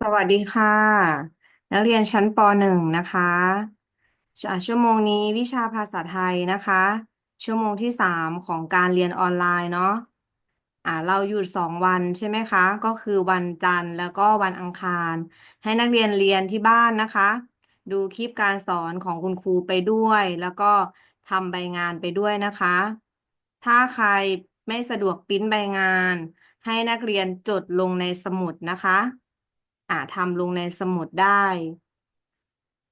สวัสดีค่ะ นักเรียนชั้นป .1 นะคะอ่าชั่วโมงนี้วิชาภาษาไทยนะคะ ชั่วโมงที่สามของการเรียนออนไลน์เนาะอ่าเราหยุดสองวันใช่ไหมคะ ก็คือวันจันทร์แล้วก็วันอังคาร ให้นักเรียนเรียนที่บ้านนะคะ ดูคลิปการสอนของคุณครูไปด้วย แล้วก็ทำใบงานไปด้วยนะคะ ถ้าใครไม่สะดวกปริ้นใบงาน ให้นักเรียนจดลงในสมุดนะคะ อ่าทำลงในสมุดได้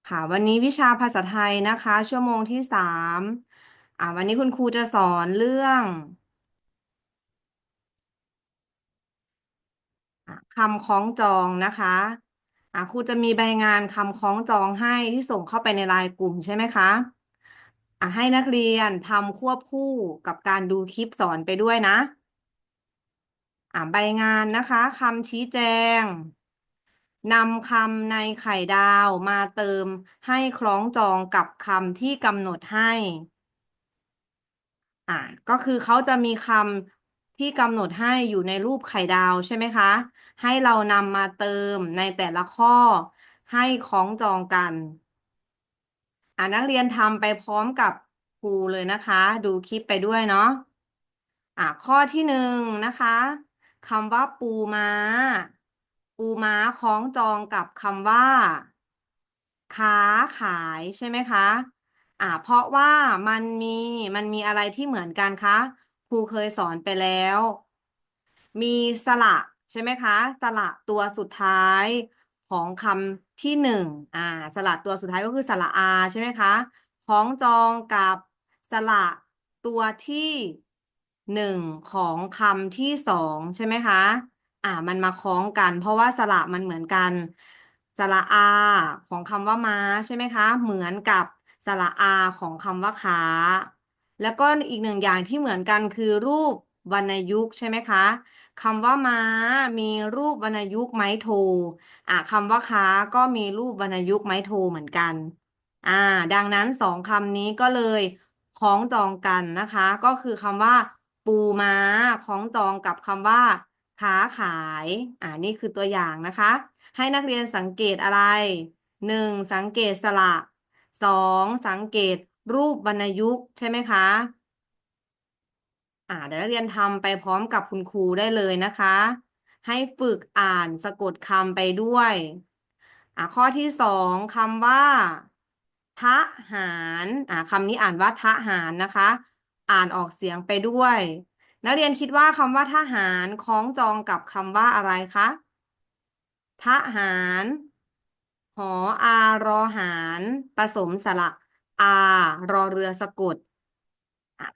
ค่ะ วันนี้วิชาภาษาไทยนะคะ ชั่วโมงที่สามอ่า วันนี้คุณครูจะสอนเรื่องอ่าคำคล้องจองนะคะอ่าครูจะมีใบงานคำคล้องจองให้ที่ส่งเข้าไปในไลน์กลุ่มใช่ไหมคะอ่าให้นักเรียนทำควบคู่กับการดูคลิปสอนไปด้วยนะอ่าใบงานนะคะคำชี้แจง นำคำในไข่ดาวมาเติมให้คล้องจองกับคำที่กำหนดให้ อ่า ก็คือเขาจะมีคำที่กำหนดให้อยู่ในรูปไข่ดาวใช่ไหมคะ ให้เรานำมาเติมในแต่ละข้อให้คล้องจองกัน อ่านักเรียนทำไปพร้อมกับครูเลยนะคะ ดูคลิปไปด้วยเนาะ อ่าข้อที่หนึ่งนะคะคำว่าปูม้า ปูม้าคล้องจองกับคำว่า ค้าขายใช่ไหมคะ อ่า เพราะว่ามันมีมันมีอะไรที่เหมือนกันคะครูเคยสอนไปแล้ว มีสระใช่ไหมคะ สระตัวสุดท้ายของคำที่หนึ่งอ่า สระตัวสุดท้ายก็คือสระอาใช่ไหมคะคล้องจองกับสระตัวที่หนึ่งของคำที่สองใช่ไหมคะ อ่า มันมาคล้องกัน เพราะว่าสระมันเหมือนกัน สระอาของคำว่าม้าใช่ไหมคะ เหมือนกับสระอาของคำว่าขา แล้วก็อีกหนึ่งอย่างที่เหมือนกันคือรูปวรรณยุกต์ใช่ไหมคะคำว่าม้ามีรูปวรรณยุกต์ไม้โทอ่าคำว่าค้าก็มีรูปวรรณยุกต์ไม้โทเหมือนกัน อ่า ดังนั้นสองคำนี้ก็เลยคล้องจองกันนะคะ ก็คือคำว่า ปูม้าคล้องจองกับคำว่า ค้าขาย อ่านี่คือตัวอย่างนะคะ ให้นักเรียนสังเกตอะไรหนึ่งสังเกตสระสองสังเกตรูปวรรณยุกต์ใช่ไหมคะอ่าเดี๋ยวนักเรียนทำไปพร้อมกับคุณครูได้เลยนะคะ ให้ฝึกอ่านสะกดคำไปด้วยอ่าข้อที่สองคำว่าทหารอ่าคำนี้อ่านว่าทหารนะคะ อ่านออกเสียงไปด้วย นักเรียนคิดว่าคำว่าทหารคล้องจองกับคำว่าอะไรคะ ทหาร หออารอหารผสมสระอารอเรือสะกด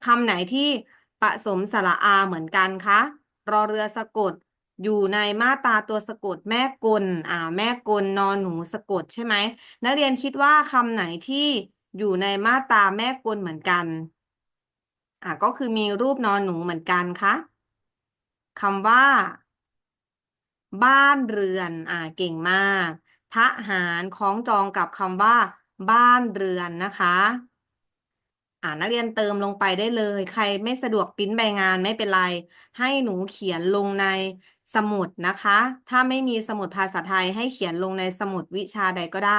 คำไหนที่ผสมสระอาเหมือนกันคะ รอเรือสะกด อยู่ในมาตราตัวสะกดแม่กลอ่าแม่กลนอนหนูสะกดใช่ไหมนักเรียนคิดว่าคำไหนที่อยู่ในมาตราแม่กลเหมือนกัน อ่าก็คือมีรูปนอนหนูเหมือนกันคะคำว่า บ้านเรือน อ่าเก่งมากทหารคล้องจองกับคำว่า บ้านเรือนนะคะอ่านักเรียนเติมลงไปได้เลย ใครไม่สะดวกปริ้นใบงานไม่เป็นไร ให้หนูเขียนลงในสมุดนะคะ ถ้าไม่มีสมุดภาษาไทยให้เขียนลงในสมุดวิชาใดก็ได้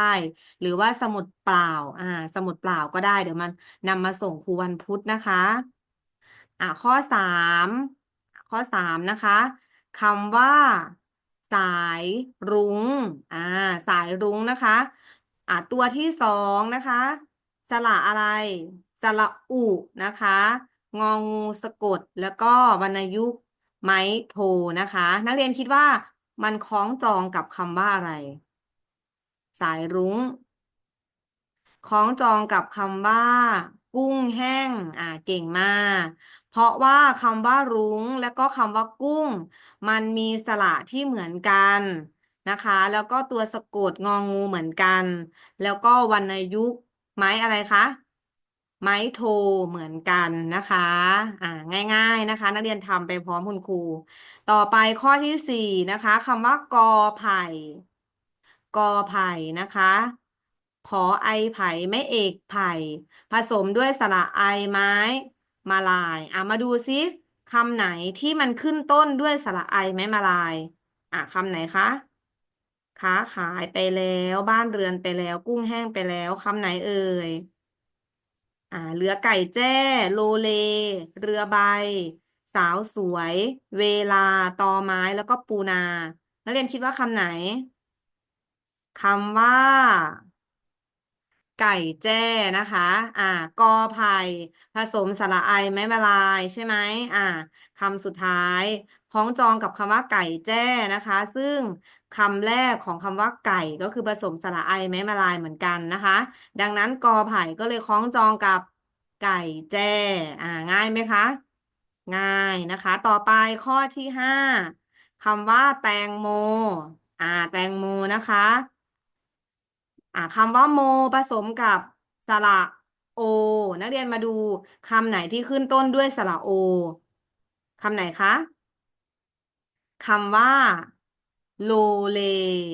หรือว่าสมุดเปล่า อ่า สมุดเปล่าก็ได้ เดี๋ยวมันนำมาส่งครูวันพุธนะคะ อ่าข้อสามข้อสามนะคะคำว่า สายรุ้งอ่าสายรุ้งนะคะอ่าตัวที่สองนะคะ สระอะไร สระอุนะคะ งองูสะกดแล้วก็วรรณยุกต์ไม้โทนะคะ นักเรียนคิดว่ามันคล้องจองกับคำว่าอะไร สายรุ้งคล้องจองกับคำว่า กุ้งแห้ง อ่า เก่งมาก เพราะว่าคำว่ารุ้งและก็คำว่ากุ้ง มันมีสระที่เหมือนกันนะคะ แล้วก็ตัวสะกดงองูเหมือนกัน แล้วก็วรรณยุกต์ไม้อะไรคะไม้โทเหมือนกันนะคะ อ่า ง่ายๆนะคะ นักเรียนทำไปพร้อมคุณครู ต่อไปข้อที่สี่นะคะคำว่ากอไผ่ กอไผ่นะคะ ขอไอไผ่ไม่เอกไผ่ ผสมด้วยสระไอไม้ มาลายอะมาดูซิคำไหนที่มันขึ้นต้นด้วยสระไอไหมมาลาย อะคำไหนคะค้าขายไปแล้วบ้านเรือนไปแล้ว กุ้งแห้งไปแล้วคำไหนเอ่ยอ่าเรือไก่แจ้โลเล เรือใบ สาวสวย เวลาตอไม้แล้วก็ปูนา นักเรียนคิดว่าคำไหนคำว่า ไก่แจ้นะคะ อ่ากอไผ่ผสมสระไอไม้มาลายใช่ไหมอ่าคำสุดท้ายคล้องจองกับคำว่าไก่แจ้นะคะ ซึ่งคำแรกของคำว่าไก่ก็คือผสมสระไอไม้มาลายเหมือนกันนะคะ ดังนั้นกอไผ่ก็เลยคล้องจองกับไก่แจ้อ่าง่ายไหมคะ ง่ายนะคะ ต่อไปข้อที่ห้าคำว่าแตงโม อ่า แตงโมนะคะ อ่าคำว่าโมผสมกับสระโอ นักเรียนมาดูคำไหนที่ขึ้นต้นด้วยสระโอคำไหนคะคำว่าโลเล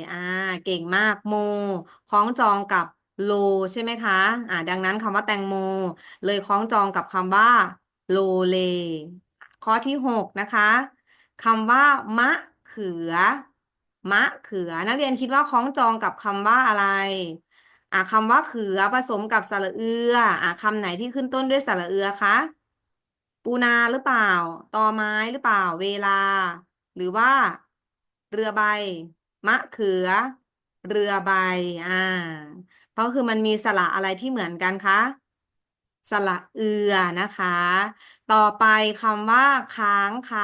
อ่า เก่งมากโม คล้องจองกับโลใช่ไหมคะ อ่า ดังนั้นคำว่าแตงโม เลยคล้องจองกับคำว่าโลเล ข้อที่หกนะคะคำว่ามะเขือ มะเขือ นักเรียนคิดว่าคล้องจองกับคำว่าอะไรอ่าคำว่าเขือผสมกับสระเอืออ่าคำไหนที่ขึ้นต้นด้วยสระเอือคะปูนาหรือเปล่า ตอไม้หรือเปล่า เวลา หรือว่า เรือใบ มะเขือ เรือใบอ่าเพราะคือมันมีสระอะไรที่เหมือนกันคะสระเอือนะคะ ต่อไปคำว่า ค้างคา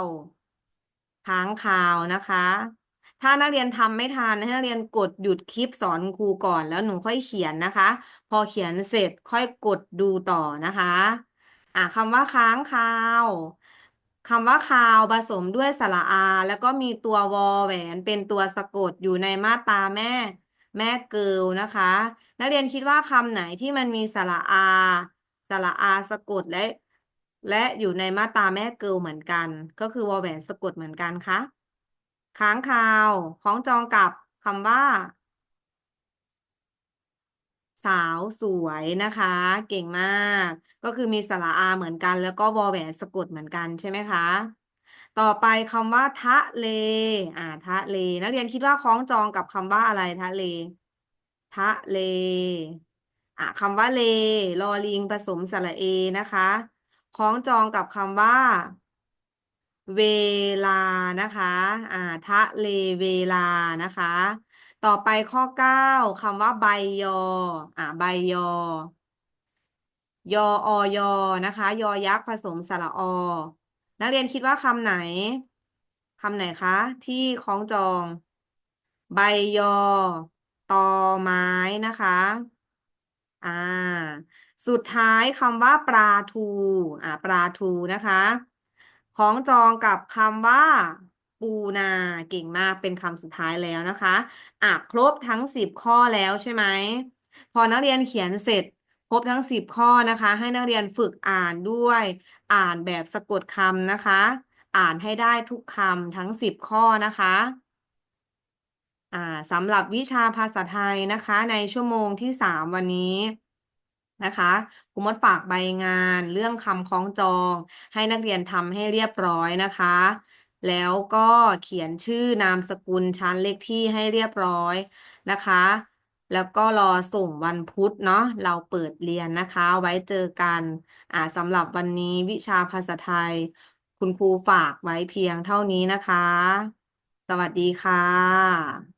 ว ค้างคาวนะคะ ถ้านักเรียนทำไม่ทันให้นักเรียนกดหยุดคลิปสอนครูก่อนแล้วหนูค่อยเขียนนะคะ พอเขียนเสร็จค่อยกดดูต่อนะคะ อ่าคำว่าค้างคาวคำว่าคาวผสมด้วยสระอา แล้วก็มีตัววอแหวนเป็นตัวสะกดอยู่ในมาตราแม่ แม่เกิลนะคะ นักเรียนคิดว่าคำไหนที่มันมีสระอาสระอาสะกดและ และอยู่ในมาตราแม่เกิลเหมือนกัน ก็คือวอแหวนสะกดเหมือนกันคะ ค้างคาวคล้องจองกับคำว่า สาวสวยนะคะ เก่งมาก ก็คือมีสระอาเหมือนกัน แล้วก็วอแหวนสะกดเหมือนกันใช่ไหมคะ ต่อไปคำว่า ทะเล อ่า ทะเล นักเรียนคิดว่าคล้องจองกับคำว่าอะไรทะเล ทะเลอ่าคำว่าเล ลอลิงผสมสระเอนะคะ คล้องจองกับคำว่า เวลานะคะ อ่า ทะเลเวลานะคะ ต่อไปข้อเก้าคำว่าใบยอ อ่า ใบยอ ยออยอนะคะ ยอยักษ์ผสมสระอ นักเรียนคิดว่าคำไหนคำไหนคะ ที่คล้องจอง ใบยอตอไม้นะคะ อ่า สุดท้ายคำว่าปลาทู อ่า ปลาทูนะคะ คล้องจองกับคำว่า ปูนาเก่งมากเป็นคำสุดท้ายแล้วนะคะอะครบทั้งสิบข้อแล้วใช่ไหมพอนักเรียนเขียนเสร็จครบทั้งสิบข้อนะคะ ให้นักเรียนฝึกอ่านด้วย อ่านแบบสะกดคำนะคะ อ่านให้ได้ทุกคำทั้งสิบข้อนะคะอ่าสำหรับวิชาภาษาไทยนะคะ ในชั่วโมงที่สามวันนี้ นะคะครูมดฝากใบงานเรื่องคำคล้องจอง ให้นักเรียนทำให้เรียบร้อยนะคะ แล้วก็เขียนชื่อนามสกุลชั้นเลขที่ให้เรียบร้อยนะคะ แล้วก็รอส่งวันพุธเนาะเราเปิดเรียนนะคะ ไว้เจอกันอ่าสำหรับวันนี้วิชาภาษาไทย คุณครูฝากไว้เพียงเท่านี้นะคะ สวัสดีค่ะ